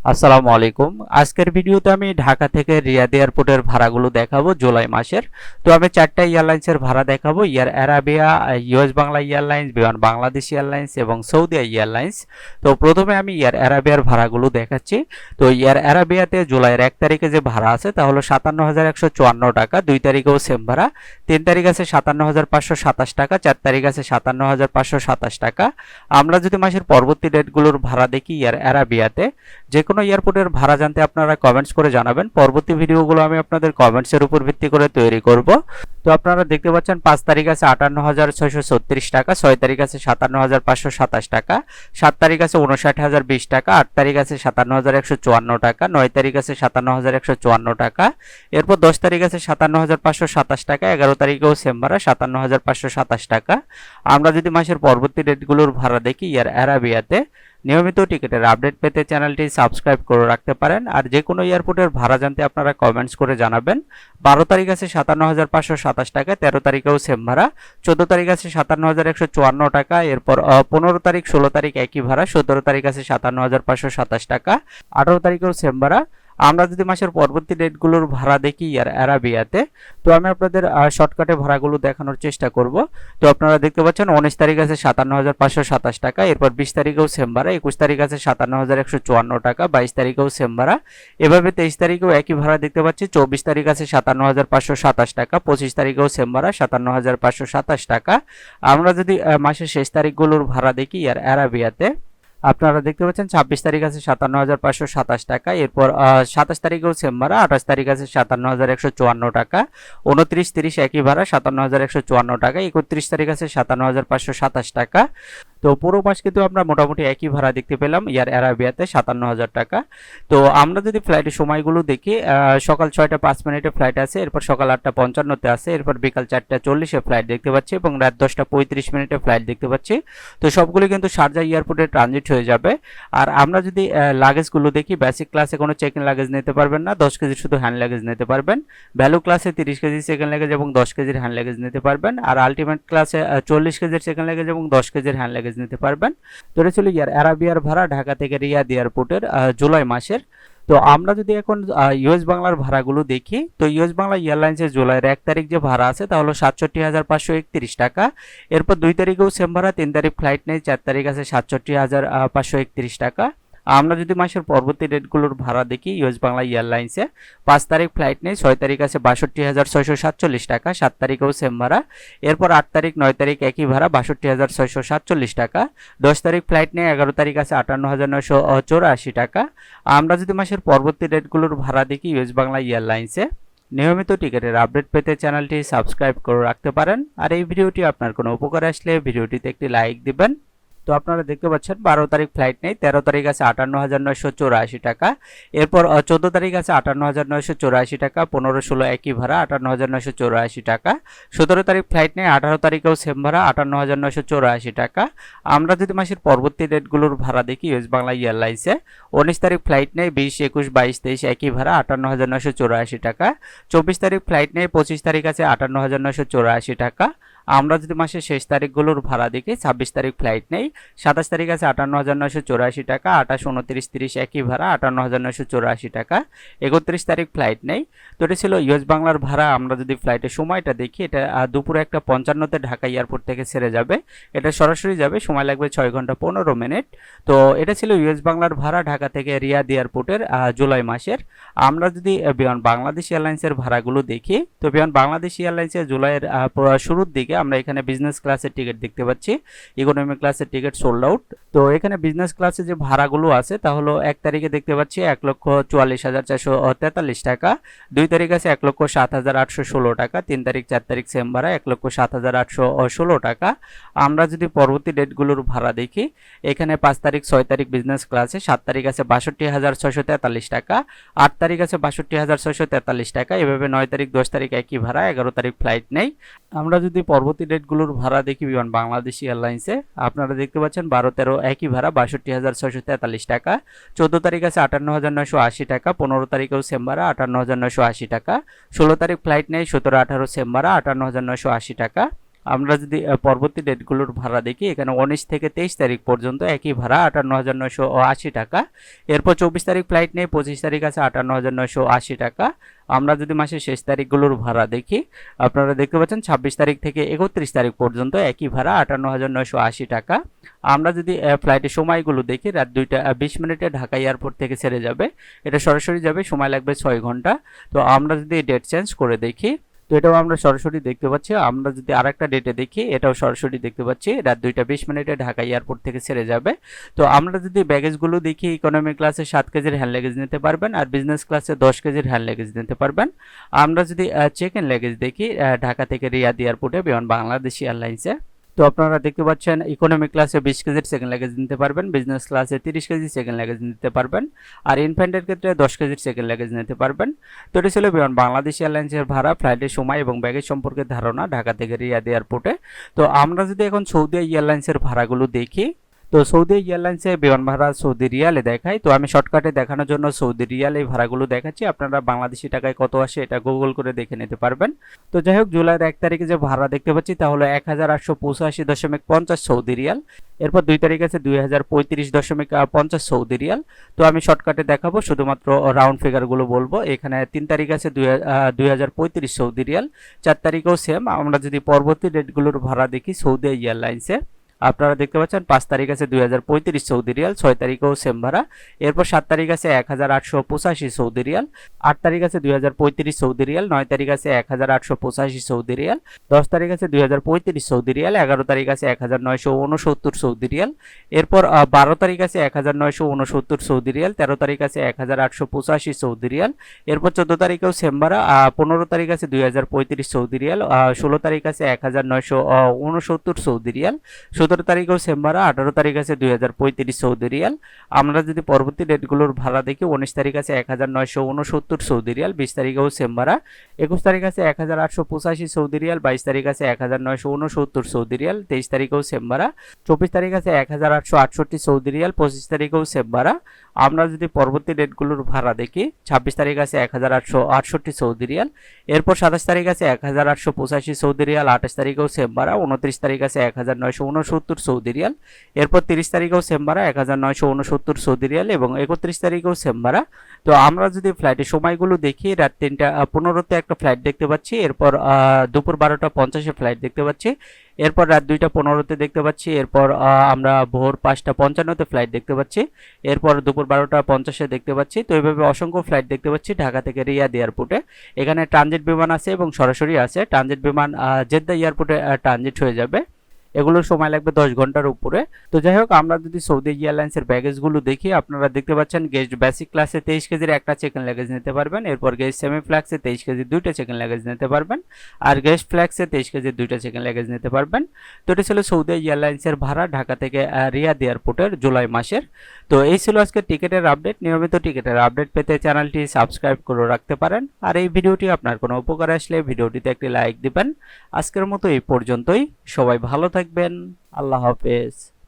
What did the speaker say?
আসসালামু আলাইকুম। আজকের ভিডিওতে আমি ঢাকা থেকে রিয়াদ এয়ারপোর্টের ভাড়াগুলো দেখাবো জুলাই মাসের। তো আমি চারটা এয়ারলাইন্সের ভাড়া দেখাবো। Air Arabia, US Bangla Airlines, Biman Bangladesh Airlines এবং সৌদি এয়ারলাইন্স। তো প্রথমে আমি ইয়ার অ্যারাবিয়ার ভাড়াগুলো দেখাচ্ছি। তো ইয়ার অ্যারাবিয়াতে জুলাইয়ের এক তারিখে যে ভাড়া আছে তা হলো সাতান্ন হাজার একশো চুয়ান্ন টাকা, দুই তারিখেও সেম ভাড়া। তিন তারিখ আছে সাতান্ন হাজার পাঁচশো সাতাশ টাকা, চার তারিখ আছে সাতান্ন হাজার পাঁচশো সাতাশ টাকা। আমরা যদি মাসের পরবর্তী ডেটগুলোর ভাড়া দেখি ইয়ার অ্যারাবিয়াতে, যে কোনো এয়ারপোর্টের ভাড়া জানতে আপনারা কমেন্টস করে জানাবেন। পরবর্তী ভিডিওগুলো আমি আপনাদের কমেন্টসের উপর ভিত্তি করে তৈরি করব। তো আপনারা দেখতে পাচ্ছেন, পাঁচ তারিখ আছে আটান্ন হাজার ছয়শো ছত্রিশ টাকা, ছয় তারিখ আছে সাতান্ন হাজার পাঁচশো সাতাশ টাকা, সাত তারিখ আছে উনষাট হাজার বিশ টাকা, আট তারিখ আছে সাতান্ন হাজার একশো চুয়ান্ন টাকা, নয় তারিখ আছে সাতান্ন হাজার একশো চুয়ান্ন টাকা, এরপর দশ তারিখ আছে সাতান্ন হাজার পাঁচশো সাতাশ টাকা, এগারো তারিখেও সেম ভাড়া, সাতান্ন হাজার পাঁচশো সাতাশ টাকা। আমরা যদি মাসের পরবর্তী ডেটগুলোর ভাড়া দেখি, ইয়ার অ্যারাবিয়াতে নিয়মিত টিকিটের আপডেট পেতে চ্যানেলটি সাবস্ক্রাইব করে রাখতে পারেন আর যে কোনো এয়ারপোর্টের ভাড়া জানতে আপনারা কমেন্টস করে জানাবেন। বারো তারিখ আছে সাতান্ন হাজার পাঁচশো সাতাশ টাকা, তেরো তারিখেও সেম ভাড়া, চোদ্দ তারিখ আছে সাতান্ন হাজার একশো চুয়ান্ন টাকা, এরপর পনেরো তারিখ, ষোলো তারিখ একই ভাড়া, সতেরো তারিখ আছে সাতান্ন হাজার পাঁচশো সাতাশ টাকা, আঠারো তারিখেও সেম ভাড়া আমরা যদি মাসের পরবর্তী ডেটগুলোর ভাড়া দেখি ইয়ার অ্যারাবিয়াতে, তো আমি আপনাদের শর্টকাটে ভাড়াগুলো দেখানোর চেষ্টা করব। তো আপনারা দেখতে পাচ্ছেন উনিশ তারিখ আছে সাতান্ন হাজার পাঁচশো সাতাশ টাকা, এরপর বিশ তারিখেও সেম ভাড়া, একুশ তারিখ আছে সাতান্ন হাজার একশো চুয়ান্ন টাকা, বাইশ তারিখেও সেম ভাড়া। এভাবে তেইশ তারিখেও একই ভাড়া দেখতে পাচ্ছি, চব্বিশ তারিখ আছে সাতান্ন হাজার পাঁচশো সাতাশ টাকা, পঁচিশ তারিখেও সেম ভাড়া সাতান্ন হাজার পাঁচশো সাতাশ টাকা। আমরা যদি মাসের শেষ তারিখগুলোর ভাড়া দেখি ইয়ার অ্যারাবিয়াতে আপনারা দেখতে পাচ্ছেন, ছাব্বিশ তারিখ আছে সাতান্ন হাজার পাঁচশো সাতাশ টাকা। এরপর সাতাশ তারিখেও সেম ভাড়া আঠাশ তারিখ আছে সাতান্ন হাজার একশো চুয়ান্ন টাকা। উনত্রিশ তিরিশ একই ভাড়া, সাতান্ন হাজার একশো চুয়ান্ন টাকা। একত্রিশ তারিখ আছে সাতান্ন হাজার পাঁচশো সাতাশ টাকা। তো পুরো মাস কিন্তু আমরা মোটামুটি একই ভাড়া দেখতে পেলাম, ইয়ার অ্যারাবিয়াতে সাতান্ন হাজার টাকা। তো আমরা যদি ফ্লাইটের সময়গুলো দেখি সকাল ছয়টা পাঁচ মিনিটে ফ্লাইট আছে, এরপর সকাল আটটা পঞ্চান্নতে আছে, এরপর বিকাল চারটা চল্লিশে ফ্লাইট দেখতে পাচ্ছি এবং রাত দশটা পঁয়ত্রিশ মিনিটে ফ্লাইট দেখতে পাচ্ছি। তো সবগুলি কিন্তু শারজা এয়ারপোর্টে ট্রানজিট হয়ে যাবে। আর আমরা যদি লাগেজগুলো দেখি বেসিক ক্লাসে কোনো চেক ইন লাগেজ নিতে পারবেন না, দশ কেজি শুধু হ্যান্ড লাগেজ নিতে পারবেন। ভ্যালু ক্লাসে তিরিশ কেজি সেকেন্ড লাগেজ এবং দশ কেজির হ্যান্ড লাগেজ নিতে পারবেন। আর আলটিমেট ক্লাসে চল্লিশ কেজির সেকেন্ড লাগেজ এবং দশ কেজির হ্যান্ড লাগেজ নিতে পারবেন। তো এটা ছিল ইয়ার অ্যারাবিয়ার ভাড়া ঢাকা থেকে রিয়াদ এয়ারপোর্টের জুলাই মাসের। তো আমরা যদি এখন ইউএস বাংলার ভাড়াগুলো দেখি, তো ইউএস বাংলা এয়ারলাইন্সের জুলাইয়ের এক তারিখ যে ভাড়া আছে তা হলো সাতষট্টি হাজার পাঁচশো একত্রিশ টাকা। এরপর দুই তারিখেও সেম ভাড়া, তিন তারিখ ফ্লাইট নেই, চার তারিখ আছে সাতষট্টি হাজার পাঁচশো একত্রিশ টাকা। আমরা যদি মাসের পরবর্তী ডেটগুলোর ভাড়া দেখি ইউএস বাংলা এয়ারলাইন্সে পাঁচ তারিখ ফ্লাইট নেই, ছয় তারিখ আছে বাষট্টি হাজার ছয়শো সাতচল্লিশ টাকা, সাত তারিখেও সেম ভাড়া। এরপর আট তারিখ, নয় তারিখ একই ভাড়া, বাষট্টি হাজার ছয়শো সাতচল্লিশ টাকা। দশ তারিখ ফ্লাইট নেই, এগারো তারিখ আছে আটান্ন হাজার নয়শো চৌরাশি টাকা। আমরা যদি মাসের পরবর্তী ডেটগুলোর ভাড়া দেখি ইউএস বাংলা এয়ারলাইন্সে নিয়মিত টিকিটের আপডেট পেতে চ্যানেলটি সাবস্ক্রাইব করে রাখতে পারেন। আর এই ভিডিওটি আপনার কোনো উপকার আসলে ভিডিওটিতে একটি লাইক দিবেন। তো আপনারা দেখতে পাচ্ছেন বারো তারিখ ফ্লাইট নেই, তেরো তারিখ আছে আটান্ন হাজার নয়শো চৌরাশি টাকা। এরপর চোদ্দ তারিখ আছে আটান্ন হাজার নয়শো চৌরাশি টাকা, পনেরো ষোলো একই ভাড়া, আটান্ন হাজার নয়শো চৌরাশি টাকা। সতেরো তারিখ ফ্লাইট নেই, আঠারো তারিখেও সেম ভাড়া, আটান্ন হাজার নয়শো চৌরাশি টাকা। আমরা যদি মাসের পরবর্তী ডেটগুলোর ভাড়া দেখি ওয়েস্ট বাংলা এয়ারলাইন্সে উনিশ তারিখ ফ্লাইট নেই, বিশ, একুশ, বাইশ, তেইশ একই ভাড়া, আটান্ন হাজার নয়শো চৌরাশি টাকা। চব্বিশ তারিখ ফ্লাইট নেই, পঁচিশ তারিখ আছে আটান্ন হাজার নয়শো চৌরাশি টাকা। আমরা যদি মাসের শেষ তারিখগুলোর ভাড়া দেখি, ছাব্বিশ তারিখ ফ্লাইট নেই, সাতাশ তারিখ আছে আটান্ন হাজার নয়শো চৌরাশি টাকা, আঠাশ, উনত্রিশ, তিরিশ একই ভাড়া আটান্ন হাজার নয়শো চৌরাশি টাকা। একত্রিশ তারিখ ফ্লাইট নেই। তো এটা ছিল ইউএস বাংলার ভাড়া, আমরা যদি ফ্লাইটের সময়টা দেখি, এটা দুপুরে একটা পঞ্চান্নতে ঢাকা এয়ারপোর্ট থেকে ছেড়ে যাবে। এটা সরাসরি যাবে, সময় লাগবে ছয় ঘণ্টা পনেরো মিনিট। তো এটা ছিল ইউএস বাংলার ভাড়া, ঢাকা থেকে রিয়াদ এয়ারপোর্টের জুলাই মাসের। আমরা যদি বিমান বাংলাদেশ এয়ারলাইন্সের ভাড়াগুলো দেখি, তো বিমান বাংলাদেশ এয়ারলাইন্সের জুলাইয়ের শুরুর দিকে আমরা এখানে বিজনেস ক্লাসের টিকিট দেখতে পাচ্ছি। ইকোনমি ক্লাসের টিকিট সোল্ড আউট তো এখানে বিজনেস ক্লাসে যে ভাড়াগুলো আছে, তা হলো এক তারিখে দেখতে পাচ্ছি এক লক্ষ চুয়াল্লিশ হাজার চারশো তেতাল্লিশ টাকা। দুই তারিখ আছে এক লক্ষ সাত হাজার আটশো ষোলো টাকা। তিন তারিখ, চার তারিখ সেম ভাড়া, এক লক্ষ সাত হাজার আটশো ষোলো টাকা। আমরা যদি পরবর্তী ডেটগুলোর ভাড়া দেখি, এখানে পাঁচ তারিখ, ছয় তারিখ বিজনেস ক্লাসে সাত তারিখ আছে বাষট্টি হাজার ছয়শো তেতাল্লিশ টাকা। আট তারিখ আছে বাষট্টি হাজার ছয়শো তেতাল্লিশ টাকা। এভাবে নয় তারিখ, দশ তারিখ একই ভাড়া, এগারো তারিখ ফ্লাইট নেই। আমরা যদি পরবর্তী ডেটগুলোর ভাড়া দেখি বিমান বাংলাদেশ এয়ারলাইন্সে। আপনারা দেখতে পাচ্ছেন বারো তেরো একই ভাড়া, বাষট্টি হাজার ছয়শো তেতাল্লিশ টাকা। চোদ্দ তারিখ আছে আটান্ন হাজার নয়শো আশি টাকা, পনেরো তারিখেও সেম ভাড়া, আটান্ন হাজার নয়শো আশি টাকা। ষোলো তারিখ ফ্লাইট নেই, সতেরো আঠারো সেম ভাড়া, আটান্ন হাজার নয়শো আশি টাকা। আমরা যদি পরবর্তী ডেটগুলোর ভাড়া দেখি, এখানে উনিশ থেকে তেইশ তারিখ পর্যন্ত একই ভাড়া আটান্ন হাজার নয়শো আশি টাকা। এরপর চব্বিশ তারিখ ফ্লাইট নেই, পঁচিশ তারিখ আছে আটান্ন হাজার নয়শো আশি টাকা। আমরা যদি মাসের শেষ তারিখগুলোর ভাড়া দেখি, আপনারা দেখতে পাচ্ছেন ছাব্বিশ তারিখ থেকে একত্রিশ তারিখ পর্যন্ত একই ভাড়া আটান্ন হাজার নয়শো আশি টাকা। আমরা যদি ফ্লাইটের সময়গুলো দেখি, রাত দুইটা বিশ মিনিটে ঢাকা এয়ারপোর্ট থেকে ছেড়ে যাবে। এটা সরাসরি যাবে, সময় লাগবে ছয় ঘণ্টা। তো আমরা যদি ডেট চেঞ্জ করে দেখি তো এটাও আমরা সরাসরি দেখতে পাচ্ছি। আমরা যদি আর একটা ডেটে দেখি, এটাও সরাসরি দেখতে পাচ্ছি। রাত দুইটা বিশ মিনিটে ঢাকা এয়ারপোর্ট থেকে ছেড়ে যাবে। তো আমরা যদি ব্যাগেজগুলো দেখি ইকোনমি ক্লাসে সাত কেজির হ্যান্ড লেগেজ নিতে পারবেন আর বিজনেস ক্লাসে দশ কেজির হ্যান্ড লেগেজ নিতে পারবেন। আমরা যদি চেক ইন লাগেজ দেখি ঢাকা থেকে রিয়াদ এয়ারপোর্টে বিমান বাংলাদেশি এয়ারলাইন্সে তো আপনারা দেখতে পাচ্ছেন ইকোনমি ক্লাসে বিশ কেজির সেকেন্ড লাগেজ নিতে পারবেন বিজনেস ক্লাসে তিরিশ কেজি সেকেন্ড লাগেজ নিতে পারবেন, আর ইনফ্যান্টের ক্ষেত্রে দশ কেজির সেকেন্ড লাগেজ নিতে পারবেন। তো এটি ছিল বিমান, বাংলাদেশ এয়ারলাইন্সের ভাড়া ফ্লাইটের সময় এবং ব্যাগের সম্পর্কে ধারণা ঢাকা থেকে রিয়াদ এয়ারপোর্টে। তো আমরা যদি এখন সৌদি এয়ারলাইন্সের ভাড়াগুলো দেখি তো সৌদি এয়ারলাইন্সে বিমান ভাড়া সৌদি রিয়ালে দেখায়। তো আমি শর্টকাটে দেখানোর জন্য সৌদি রিয়াল এই ভাড়াগুলো দেখাচ্ছি। আপনারা বাংলাদেশি টাকায় কত আসে এটা গুগল করে দেখে নিতে পারবেন। তো যাই হোক জুলাইয়ের এক তারিখে যে ভাড়া দেখতে পাচ্ছি তা হলো এক হাজার আটশো পঁচাশি দশমিক পঞ্চাশ সৌদি রিয়াল। এরপর দুই তারিখ আছে দুই হাজার পঁয়ত্রিশ দশমিক পঞ্চাশ সৌদি রিয়াল। তো আমি শর্টকাটে দেখাবো, শুধুমাত্র রাউন্ড ফিগারগুলো বলব। এখানে তিন তারিখ আছে দুই হাজার পঁয়ত্রিশ সৌদি রিয়াল। চার তারিখেও সেম আমরা যদি পরবর্তী ডেটগুলোর ভাড়া দেখি সৌদি এয়ারলাইন্সে আপনারা দেখতে পাচ্ছেন পাঁচ তারিখ আছে দুই পঁয়ত্রিশ সৌদি রিয়াল ছয় তারিখেও সেম ভাড়া এরপর সাত তারিখ আছে এক হাজার আটশো পঁচাশি সৌদি রিয়াল আট তারিখ আছে দুই পঁয়ত্রিশ সৌদি রিয়াল নয় তারিখ আছে এক হাজার আটশো পঁচাশি সৌদি রিয়াল দশ তারিখ আছে দুই পঁয়ত্রিশ সৌদি রিয়াল এগারো তারিখ আছে এক হাজার নয়শো উনসত্তর সৌদি রিয়াল এরপর বারো তারিখ আছে এক হাজার নয়শো উনসত্তর সৌদি রিয়াল তেরো তারিখ আছে এক হাজার আটশো পঁচাশি সৌদি রিয়াল এরপর চোদ্দ তারিখেও সেম ভাড়া পনেরো তারিখ আছে দুই পঁয়ত্রিশ সৌদি রিয়াল ষোলো তারিখ আছে এক হাজার নয়শো উনসত্তর সৌদি রিয়াল সতেরো তারিখেও সেম ভাড়া আঠারো তারিখ আছে দুই হাজার পঁয়ত্রিশ সৌদি রিয়াল। আমরা যদি পরবর্তী ডেটগুলোর ভাড়া দেখি, উনিশ তারিখ আছে এক হাজার নয়শো উনসত্তর সৌদি রিয়াল, বিশ তারিখেও সেম ভাড়া একুশ তারিখ আছে এক হাজার আটশো পঁচাশি সৌদি রিয়াল, বাইশ তারিখ আছে এক হাজার নয়শো উনসত্তর সৌদি রিয়াল, তেইশ তারিখেও সেম ভাড়া চব্বিশ তারিখ আছে এক হাজার আটশো আটষট্টি সৌদি রিয়াল, পঁচিশ তারিখেও সেম ভাড়া আমরা যদি পরবর্তী ডেটগুলোর ভাড়া দেখি, ছাব্বিশ তারিখ আছে এক হাজার আটশো আটষট্টি সৌদি রিয়াল, এরপর সাতাশ তারিখ আছে এক হাজার আটশো পঁচাশি সৌদি রিয়াল, আঠাশ তারিখেও সেম ভাড়া উনত্রিশ তারিখ আছে এক হাজার নয়শো উনসত্তর সৌদি রিয়াল, এরপর তিরিশ তারিখেও সেম ভাড়া এক হাজার নয়শো উনসত্তর সৌদি রিয়াল এবং একত্রিশ তারিখেও সেম ভাড়া তো আমরা যদি ফ্লাইটের সময়গুলো দেখি, রাত তিনটা পনেরোতে একটা ফ্লাইট দেখতে পাচ্ছি, এরপর দুপুর বারোটা পঞ্চাশে ফ্লাইট দেখতে পাচ্ছি। এরপর রাত দুইটা পনেরোতে দেখতে পাচ্ছি, এরপর আমরা ভোর পাঁচটা পঞ্চান্নতে ফ্লাইট দেখতে পাচ্ছি, এরপর দুপুর বারোটা পঞ্চাশে দেখতে পাচ্ছি। তো এইভাবে অসংখ্য ফ্লাইট দেখতে পাচ্ছি ঢাকা থেকে রিয়াদ এয়ারপোর্টে। এখানে ট্রানজিট বিমান আছে এবং সরাসরি আছে। ট্রানজিট বিমান জেদ্দা এয়ারপোর্টে ট্রানজিট হয়ে যাবে। এগুলোর সময় লাগবে দশ ঘণ্টার উপরে। তো যাই হোক, আমরা যদি সৌদি এয়ারলাইন্সের ব্যাগেজগুলো দেখি, আপনারা দেখতে পাচ্ছেন গেস্ট বেসিক ক্লাসে তেইশ কেজির একটা চেকেন লাগেজ নিতে পারবেন, এরপর গেস্ট সেমি ফ্ল্যাক্সে তেইশ কেজির দুইটা চেকেন লাগেজ নিতে পারবেন, আর গেস্ট ফ্ল্যাক্সে তেইশ কেজির দুইটা চেকেন লাগেজ নিতে পারবেন। তো এটা ছিল সৌদি এয়ারলাইন্সের ভাড়া ঢাকা থেকে রিয়াদ এয়ারপোর্টের জুলাই মাসের। তো এই ছিল আজকে টিকিটের আপডেট নিয়মিত টিকিটের আপডেট পেতে চ্যানেলটি সাবস্ক্রাইব করে রাখতে পারেন। আর এই ভিডিওটি আপনার কোনো উপকার আসলে ভিডিওটিতে একটি লাইক দিবেন। আজকের মতো এই পর্যন্তই। সবাই ভালো থাকবেন। আল্লাহ হাফেজ।